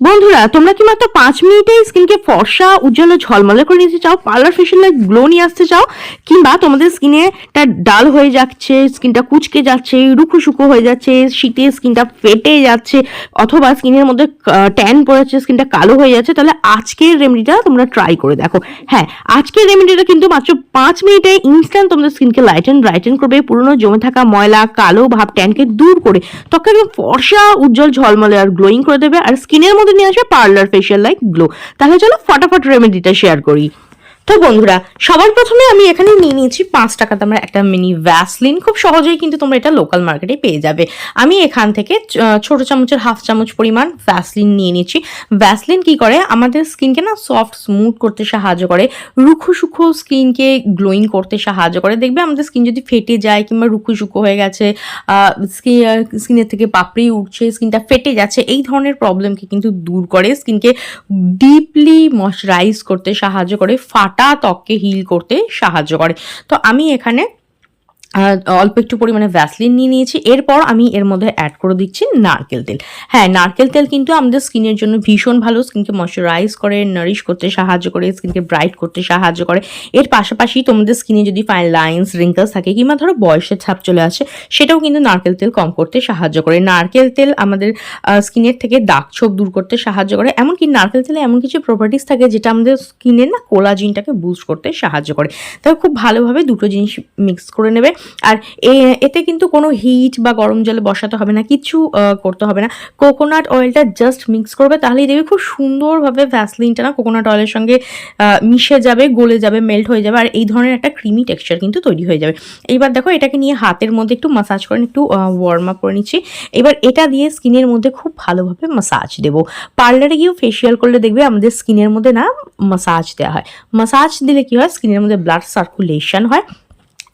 বন্ধুরা, তোমরা কি মাত্র পাঁচ মিনিটে স্কিনকে ফর্সা, উজ্জ্বল ঝলমলে করে নিতে চাও পার্লার ফেশিয়াল লাইক গ্লো নিয়ে আসতে চাও? কিংবা তোমাদের স্কিনে টা ডাল হয়ে যাচ্ছে স্কিনটা কুচকে যাচ্ছে রুখো শুকো হয়ে যাচ্ছে, শীতে স্কিনটা ফেটে যাচ্ছে, অথবা স্কিনের মধ্যে ট্যান পড়েছে স্কিনটা কালো হয়ে যাচ্ছে, তাহলে আজকের রেমেডিটা তোমরা ট্রাই করে দেখো। হ্যাঁ আজকের রেমেডিটা কিন্তু মাত্র পাঁচ মিনিটে ইনস্ট্যান্ট তোমাদের স্কিনকে লাইটেন ব্রাইটেন করবে, পুরনো জমে থাকা ময়লা, কালো ভাব ট্যানকে দূর করে একদম ফর্সা, উজ্জ্বল ঝলমলে আর গ্লোয়িং করে দেবে, আর স্কিনের মধ্যে নিয়ে আসবে পার্লার ফেশিয়াল লাইক গ্লো তাহলে চলো ফটাফট রেমেডিটা শেয়ার করি। তো বন্ধুরা, সবার প্রথমে আমি এখানে নিয়ে নিয়েছি পাঁচ টাকা দামের একটা মিনি ভ্যাসলিন খুব সহজেই কিন্তু তোমরা এটা লোকাল মার্কেটে পেয়ে যাবে। আমি এখান থেকে ছোট চামচের হাফ চামচ পরিমাণ ভ্যাসলিন নিয়ে নিয়েছি। ভ্যাসলিন কি করে? আমাদের স্কিনকে না সফট স্মুথ করতে সাহায্য করে। রুখো সুখো স্কিনকে গ্লোয়িং করতে সাহায্য করে। দেখবে আমাদের স্কিন যদি ফেটে যায় কিংবা রুখো সুখো হয়ে গেছে স্কিনের থেকে পাপড়ি উঠছে স্কিনটা ফেটে যাচ্ছে, এই ধরনের প্রবলেমকে কিন্তু দূর করে। স্কিনকে ডিপলি ময়শ্চারাইজ করতে সাহায্য করে, ফাটা ত্বককে হিল করতে সাহায্য করে। তো আমি এখানে আহ, অল্প একটু পরিমাণে ভ্যাসলিন নিয়ে নিয়েছি। এরপর আমি এর মধ্যে অ্যাড করে দিচ্ছি নারকেল তেল। হ্যাঁ নারকেল তেল কিন্তু আমাদের স্কিনের জন্য ভীষণ ভালো। স্কিনকে ময়শ্চারাইজ করে নারিশ করতে সাহায্য করে স্কিনকে ব্রাইট করতে সাহায্য করে। এর পাশাপাশি তোমাদের স্কিনে যদি ফাইন লাইন্স রিঙ্কলস থাকে কিংবা ধরো বয়সের ছাপ চলে আসে সেটাও কিন্তু নারকেল তেল কম করতে সাহায্য করে। নারকেল তেল আমাদের স্কিনের থেকে দাগ ছোপ দূর করতে সাহায্য করে। এমনকি নারকেল তেলে এমন কিছু প্রপার্টিস থাকে যেটা আমাদের স্কিনের না কোলাজিনটাকে বুস্ট করতে সাহায্য করে। তবে খুব ভালোভাবে দুটো জিনিস মিক্স করে নেবে। আর এতে কিন্তু কোনো হিট বা গরম জলে বসাতে হবে না, কিছু করতে হবে না। কোকোনাট অয়েলটা জাস্ট মিক্স করবে, তাহলেই দেখবে খুব সুন্দরভাবে ভ্যাসলিনটা না কোকোনাট অয়েলের সঙ্গে মিশে যাবে, গলে যাবে মেল্ট হয়ে যাবে, আর এই ধরনের একটা ক্রিমি টেক্সচার কিন্তু তৈরি হয়ে যাবে। এইবার দেখো এটাকে নিয়ে হাতের মধ্যে একটু মাসাজ করে, একটু ওয়ার্ম আপ করে নিচ্ছি। এবার এটা দিয়ে স্কিনের মধ্যে খুব ভালোভাবে মাসাজ দেবো। পার্লারে গিয়েও ফেসিয়াল করলে দেখবে আমাদের স্কিনের মধ্যে না মাসাজ দেওয়া হয়। মাসাজ দিলে কি হয়? স্কিনের মধ্যে ব্লাড সার্কুলেশন হয়।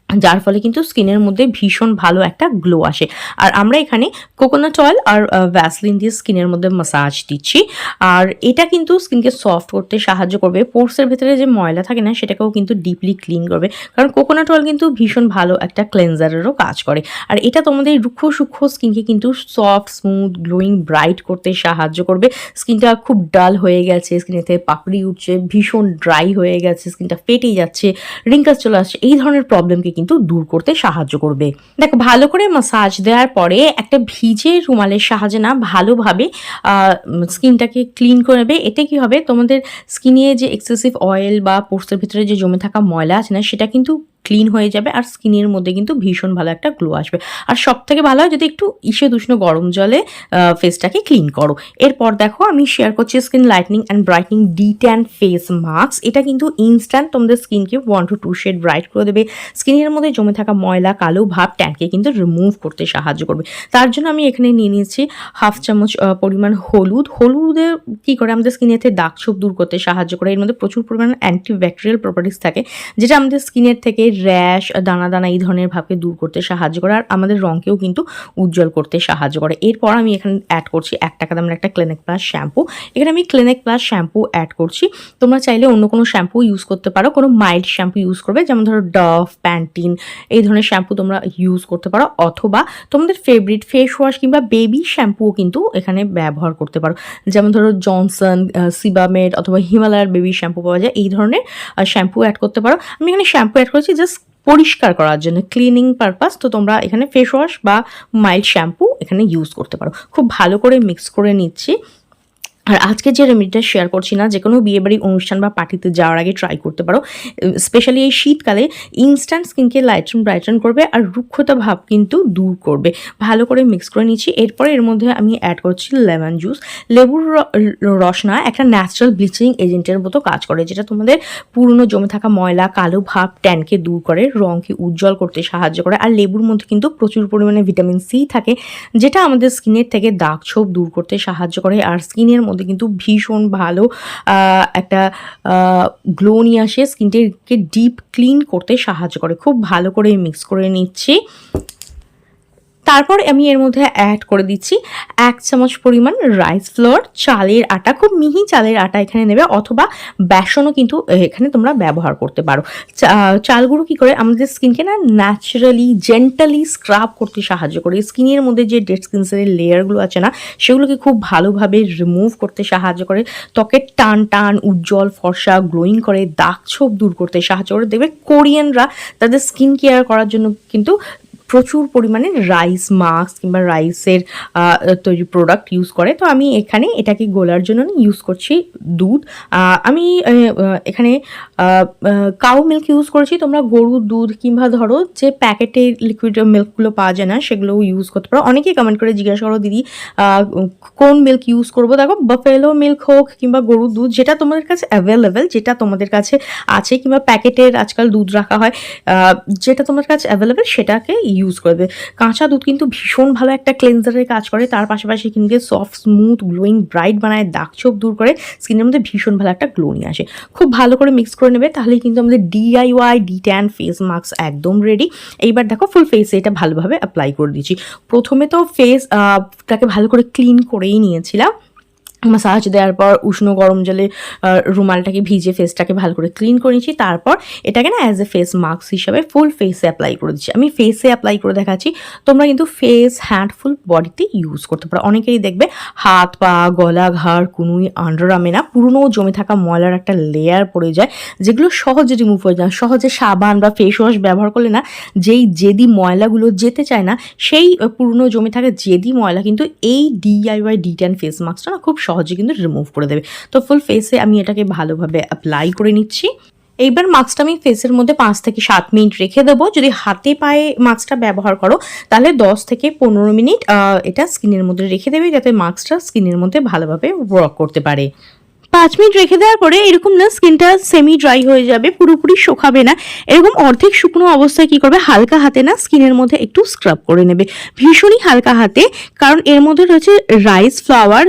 যার ফলে কিন্তু স্কিনের মধ্যে ভীষণ ভালো একটা গ্লো আসে। আর আমরা এখানে কোকোনাট অয়েল আর ভ্যাসলিন দিয়ে স্কিনের মধ্যে মাসাজ দিচ্ছি। আর এটা কিন্তু স্কিনকে সফট করতে সাহায্য করবে। পোর্সের ভেতরে যে ময়লা থাকে না, সেটাকেও কিন্তু ডিপলি ক্লিন করবে। কারণ কোকোনাট অয়েল কিন্তু ভীষণ ভালো একটা ক্লেনজারেরও কাজ করে। আর এটা তোমাদের রুক্ষ সূক্ষ্ম স্কিনকে কিন্তু সফট স্মুথ গ্লোয়িং ব্রাইট করতে সাহায্য করবে। স্কিনটা খুব ডাল হয়ে গেছে, স্কিনেতে পাপড়ি উঠছে, ভীষণ ড্রাই হয়ে গেছে, স্কিনটা ফেটে যাচ্ছে রিঙ্কাস চলে আসছে। এই ধরনের প্রবলেমকে কিন্তু দূর করতে সাহায্য করবে। দেখো, ভালো করে মাসাজ দেওয়ার পরে একটা ভিজে রুমালের সাহায্যে না ভালোভাবে স্কিনটাকে ক্লিন করে নেবে। এতে কি হবে? তোমাদের স্কিনে যে এক্সেসিভ অয়েল বা পোস্টের ভিতরে যে জমে থাকা ময়লা আছে না, সেটা কিন্তু ক্লিন হয়ে যাবে আর স্কিনের মধ্যে কিন্তু ভীষণ ভালো একটা গ্লো আসবে। আর সব থেকে ভালো হয় যদি একটু ইসে উষ্ণ গরম জলে ফেসটাকে ক্লিন করো। এরপর দেখো আমি শেয়ার করছি skin lightening and brightening de tan face mask এটা কিন্তু ইনস্ট্যান্ট তোমাদের স্কিনকে one two two shade bright করে দেবে। স্কিনের মধ্যে জমে থাকা ময়লা, কালো ভাব ট্যানকে কিন্তু রিমুভ করতে সাহায্য করবে। তার জন্য আমি এখানে নিয়ে নিয়েছি হাফ চামচ পরিমাণ হলুদ। হলুদে কি করে আমাদের স্কিনের থেকে দাগ ছোপ দূর করতে সাহায্য করে? এর মধ্যে প্রচুর পরিমাণ অ্যান্টিব্যাকটেরিয়াল প্রপার্টিস থাকে, যেটা আমাদের স্কিনের থেকে র্যাশ দানা দানা এই ধরনের ভাবকে দূর করতে সাহায্য করে, আর আমাদের রঙকেও কিন্তু উজ্জ্বল করতে সাহায্য করে। এরপর আমি এখানে অ্যাড করছি এক টাকা দামের একটা ক্লিনিক প্লাস শ্যাম্পু এখানে আমি ক্লিনিক প্লাস শ্যাম্পু অ্যাড করছি। তোমরা চাইলে অন্য কোনো শ্যাম্পু ইউজ করতে পারো, কোনো মাইল্ড শ্যাম্পু ইউজ করবে, যেমন ধরো ডভ প্যান্টিন এই ধরনের শ্যাম্পু তোমরা ইউজ করতে পারো, অথবা তোমাদের ফেভারিট ফেস ওয়াশ কিংবা বেবি শ্যাম্পুও কিন্তু এখানে ব্যবহার করতে পারো। যেমন ধরো জনসন সিবামেড অথবা হিমালয়ার বেবি শ্যাম্পু পাওয়া যায়, এই ধরনের শ্যাম্পু অ্যাড করতে পারো। আমি এখানে শ্যাম্পু অ্যাড করেছি জাস্ট পরিষ্কার করার জন্য ক্লিনিং পারপাস তো তোমরা এখানে ফেস ওয়াশ বা মাইল্ড শ্যাম্পু এখানে ইউজ করতে পারো। খুব ভালো করে মিক্স করে নিচ্ছি। আর আজকে যে রেমেডিটা শেয়ার করছি না, যে কোনো বিয়েবাড়ি অনুষ্ঠান বা পার্টিতে যাওয়ার আগে ট্রাই করতে পারো। স্পেশালি এই শীতকালে ইনস্ট্যান্ট স্কিনকে লাইটন ব্রাইটন করবে আর রুক্ষতা ভাব কিন্তু দূর করবে। ভালো করে মিক্স করে নিচ্ছি। এরপরে এর মধ্যে আমি অ্যাড করছি লেমন জুস লেবুর র- রস না, একটা ন্যাচারাল ব্লিচিং এজেন্টের মতো কাজ করে, যেটা তোমাদের পুরনো জমে থাকা ময়লা, কালো ভাব ট্যানকে দূর করে, রঙকে উজ্জ্বল করতে সাহায্য করে। আর লেবুর মধ্যে কিন্তু প্রচুর পরিমাণে ভিটামিন সি থাকে, যেটা আমাদের স্কিনের থেকে দাগ ছোপ দূর করতে সাহায্য করে। আর স্কিনের মধ্যে কিন্তু ভীষণ ভালো একটা গ্লো নিয়ে আসে। স্কিনটাকে ডিপ ক্লিন করতে সাহায্য করে। খুব ভালো করে মিক্স করে নিচ্ছি। তারপর আমি এর মধ্যে অ্যাড করে দিচ্ছি এক চামচ পরিমাণ রাইস ফ্লোর চালের আটা, খুব মিহি চালের আটা এখানে নেবে অথবা বেসনও কিন্তু এখানে তোমরা ব্যবহার করতে পারো। চালগুলো কি করে? আমাদের স্কিনকে না ন্যাচারালি জেন্টালি স্ক্রাব করতে সাহায্য করে। স্কিনের মধ্যে যে ডেড স্কিন সেলের লেয়ারগুলো আছে না, সেগুলোকে খুব ভালোভাবে রিমুভ করতে সাহায্য করে। ত্বকের টান টান, উজ্জ্বল ফর্সা গ্লোয়িং করে, দাগ ছোপ দূর করতে সাহায্য করে। দেখবে কোরিয়ানরা তাদের স্কিন কেয়ার করার জন্য কিন্তু প্রচুর পরিমাণে রাইস মাস্ক কিংবা রাইসের তৈরি প্রোডাক্ট ইউজ করে। তো আমি এখানে এটাকে গোলার জন্য ইউজ করছি দুধ। আমি এখানে কাউ মিল্ক ইউজ করেছি। তোমরা গরুর দুধ কিংবা ধরো যে প্যাকেটের লিকুইড মিল্কগুলো পাওয়া যায় না, সেগুলোও ইউজ করতে পারো। অনেকেই কমেন্ট করে, জিজ্ঞাসা করো, দিদি কোন মিল্ক ইউজ করব? দেখো বাফেলো মিল্ক হোক কিংবা গরুর দুধ, যেটা তোমাদের কাছে অ্যাভেলেবেল যেটা তোমাদের কাছে আছে কিংবা প্যাকেটের আজকাল দুধ রাখা হয় যেটা তোমার কাছে অ্যাভেলেবেল সেটাকে ইউজ করবে কাঁচা দুধ কিন্তু ভীষণ ভালো একটা ক্লেন্সারের কাজ করে। তার পাশাপাশি কিন্তু সফট স্মুথ গ্লোয়িং ব্রাইট বানায়, দাগ ছোপ দূর করে স্কিনের মধ্যে ভীষণ ভালো একটা গ্লো নিয়ে আসে। খুব ভালো করে মিক্স করে নেবে, তাহলেই কিন্তু আমাদের DIY de tan face mask একদম রেডি এইবার দেখো ফুল ফেসে এটা ভালোভাবে অ্যাপ্লাই করে দিচ্ছি। প্রথমে তো ফেস টাকে ভালো করে ক্লিন করেই নিয়েছিলাম। মাসাজ দেওয়ার পর উষ্ণ গরম জলে রুমালটাকে ভিজে ফেসটাকে ভালো করে ক্লিন করে নিচ্ছি তারপর এটাকে না অ্যাজ এ ফেস মাস্ক হিসাবে ফুল ফেসে অ্যাপ্লাই করে দিচ্ছি। আমি ফেসে অ্যাপ্লাই করে দেখাচ্ছি, তোমরা কিন্তু ফেস হ্যান্ড ফুল বডিতে ইউজ করতে পারো। অনেকেরই দেখবে হাত, পা, গলা, ঘাড়, কুনুই আন্ডারআর্মে না পুরনো জমে থাকা ময়লার একটা লেয়ার পড়ে যায়, যেগুলো সহজে রিমুভ হয়ে যায়। সহজে সাবান বা ফেস ওয়াশ ব্যবহার করলে না যেই জেদি ময়লাগুলো যেতে চায় না, সেই পুরনো জমে থাকা জেদি ময়লা কিন্তু এই ডিআইওয়াই ডি ট্যান ফেস মাস্কটা না খুব সহজে কিন্তু রিমুভ করে দেবে। তো ফুল ফেসে আমি এটাকে ভালোভাবে অ্যাপ্লাই করে নিচ্ছি। এইবার মাস্কটা আমি ফেসের মধ্যে পাঁচ থেকে সাত মিনিট রেখে দেবো। যদি হাতে পায়ে মাস্কটা ব্যবহার করো, তাহলে দশ থেকে পনেরো মিনিট এটা স্কিনের মধ্যে রেখে দেবে যাতে মাস্কটা স্কিনের মধ্যে ভালোভাবে ওয়ার্ক করতে পারে। পাঁচ মিনিট রেখে দেওয়ার পরে এরকম না স্কিনটা সেমি ড্রাই হয়ে যাবে, পুরোপুরি শুকাবে না। এরকম অর্ধেক শুকনো অবস্থায় কি করবে, হালকা হাতে না স্কিনের মধ্যে একটু স্ক্রাব করে নেবে। ভীষণই হালকা হাতে, কারণ এর মধ্যে রয়েছে রাইস ফ্লাওয়ার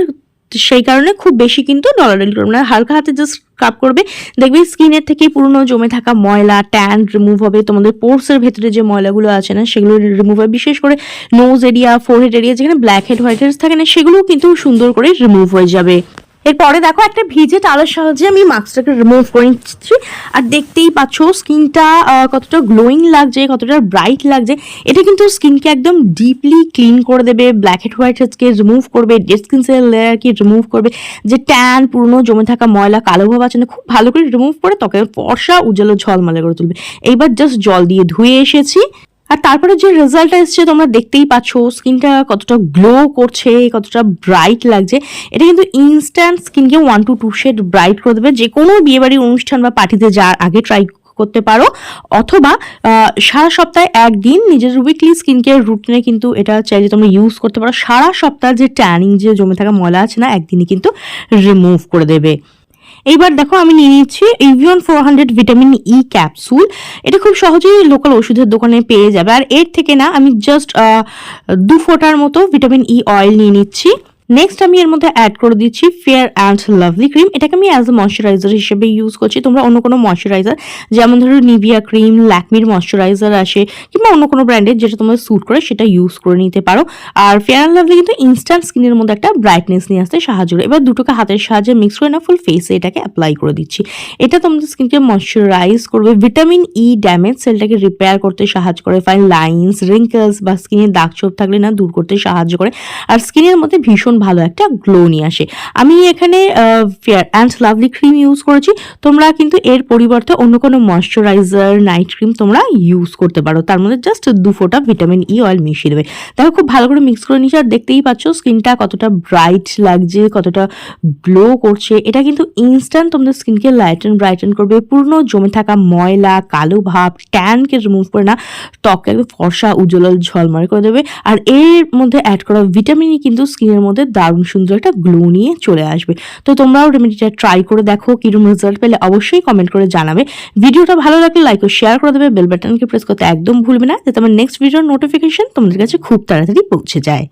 সেই কারণে খুব বেশি কিন্তু ডলাডলি করবে না। হালকা হাতে জাস্ট স্ক্রাব করবে। দেখবে স্কিনের থেকে পুরনো জমে থাকা ময়লা ট্যান রিমুভ হবে। তোমাদের পোর্সের ভেতরে যে ময়লাগুলো আছে না, সেগুলো রিমুভ হবে। বিশেষ করে নোজ এরিয়া ফোরহেড এরিয়া যেখানে ব্ল্যাক হেড হোয়াইট হেডস থাকে না, সেগুলোও কিন্তু সুন্দর করে রিমুভ হয়ে যাবে। এরপরে দেখো একটা ভিজে টালের সাহায্যে আমি মাস্কটাকে রিমুভ করে নিচ্ছি। আর দেখতেই পাচ্ছ স্কিনটা কতটা গ্লোয়িং লাগছে, কতটা ব্রাইট লাগছে। এটা কিন্তু স্কিনকে একদম ডিপলি ক্লিন করে দেবে ব্ল্যাক হেড হোয়াইট রিমুভ করবে ডেড স্কিন সেল লেয়ারকে রিমুভ করবে। যে ট্যান পুরনো জমে থাকা ময়লা, কালো ভাব আছে না, খুব ভালো করে রিমুভ করে ত্বকে ফর্সা, উজ্জ্বল ঝলমলে করে তুলবে। এইবার জাস্ট জল দিয়ে ধুয়ে এসেছি। আর তারপরে যে রেজাল্টটা এসছে, তোমরা দেখতেই পাচ্ছ, স্কিনটা কতটা গ্লো করছে, কতটা ব্রাইট লাগছে। এটা কিন্তু ইনস্ট্যান্ট স্কিনকে one two two shade bright করে দেবে। যে কোনো বিয়েবাড়ির অনুষ্ঠান বা পার্টিতে যাওয়ার আগে ট্রাই করতে পারো, অথবা সারা সপ্তাহে একদিন নিজের উইকলি স্কিন কেয়ার রুটিনে কিন্তু এটা চাইলে তোমরা ইউজ করতে পারো। সারা সপ্তাহ যে ট্যানিং যে জমে থাকা ময়লা আছে না, একদিনই কিন্তু রিমুভ করে দেবে। এইবার দেখো আমি নিয়ে নিচ্ছি Evion four hundred vitamin E capsule এটা খুব সহজেই লোকাল ওষুধের দোকানে পেয়ে যাবে। আর এর থেকে না, আমি জাস্ট দু ফোটার মতো ভিটামিন ই অয়েল নিয়ে নিচ্ছি। নেক্সট আমি এর মধ্যে অ্যাড করে দিচ্ছি ফেয়ার অ্যান্ড লাভলি ক্রিম এটাকে আমি অ্যাজ এ ময়শ্চারাইজার হিসেবে ইউজ করছি। তোমরা অন্য কোনো ময়শ্চারাইজার যেমন ধরো নিভিয়া ক্রিম ল্যাকমির ময়শ্চারাইজার আসে, কিংবা অন্য কোনো ব্র্যান্ডের যেটা তোমার স্যুট করে সেটা ইউজ করে নিতে পারো। আর ফেয়ার অ্যান্ড লাভলি কিন্তু ইনস্ট্যান্ট স্কিনের মধ্যে একটা ব্রাইটনেস নিয়ে আসতে সাহায্য করে। এবার দুটোকে হাতের সাহায্যে মিক্স করে না ফুল ফেসে এটাকে অ্যাপ্লাই করে দিচ্ছি। এটা তোমাদের স্কিনকে ময়শ্চারাইজ করবে। ভিটামিন ই ড্যামেজ সেলটাকে রিপেয়ার করতে সাহায্য করে। ফাইন লাইন্স রিঙ্কেলস বা স্কিনের দাগ ছোপ থাকলে না দূর করতে সাহায্য করে। আর স্কিনের মধ্যে ভীষণ ভালো একটা গ্লো নিয়ে আসে। আমি এখানে fair and lovely cream use করেছি। তোমরা কিন্তু এর পরিবর্তে অন্য কোনো ময়শ্চারাইজার নাইট ক্রিম তোমরা ইউজ করতে পারো। তার মধ্যে জাস্ট দু ফোঁটা ভিটামিন ই অয়েল মিশিয়ে দেবে। দেখো, খুব ভালো করে মিক্স করে নিচ্ছি আর দেখতেই পাচ্ছ স্কিনটা কতটা ব্রাইট লাগছে, কতটা গ্লো করছে। এটা কিন্তু ইনস্ট্যান্ট তোমাদের স্কিনকে লাইটেন ব্রাইটেন করবে। পূর্ণ জমে থাকা ময়লা, কালো ভাব ট্যানকে রিমুভ করে না, ত্বককে ফর্সা, উজ্জ্বল, ঝলমলে করে দেবে। আর এর মধ্যে অ্যাড করা ভিটামিনই কিন্তু স্কিনের মধ্যে দারুণ সুন্দর একটা গ্লো নিয়ে চলে আসবে। তো তোমরাও রেমেডিটা ট্রাই করে দেখো কীরকম রেজাল্ট পেলে অবশ্যই কমেন্ট করে জানাবে। ভিডিওটা ভালো লাগলে লাইক ও শেয়ার করে দেবে বেল বাটনকে প্রেস করতে একদম ভুলবে না, যাতে আমার নেক্সট ভিডিওর নোটিফিকেশন তোমাদের কাছে খুব তাড়াতাড়ি পৌঁছে যায়।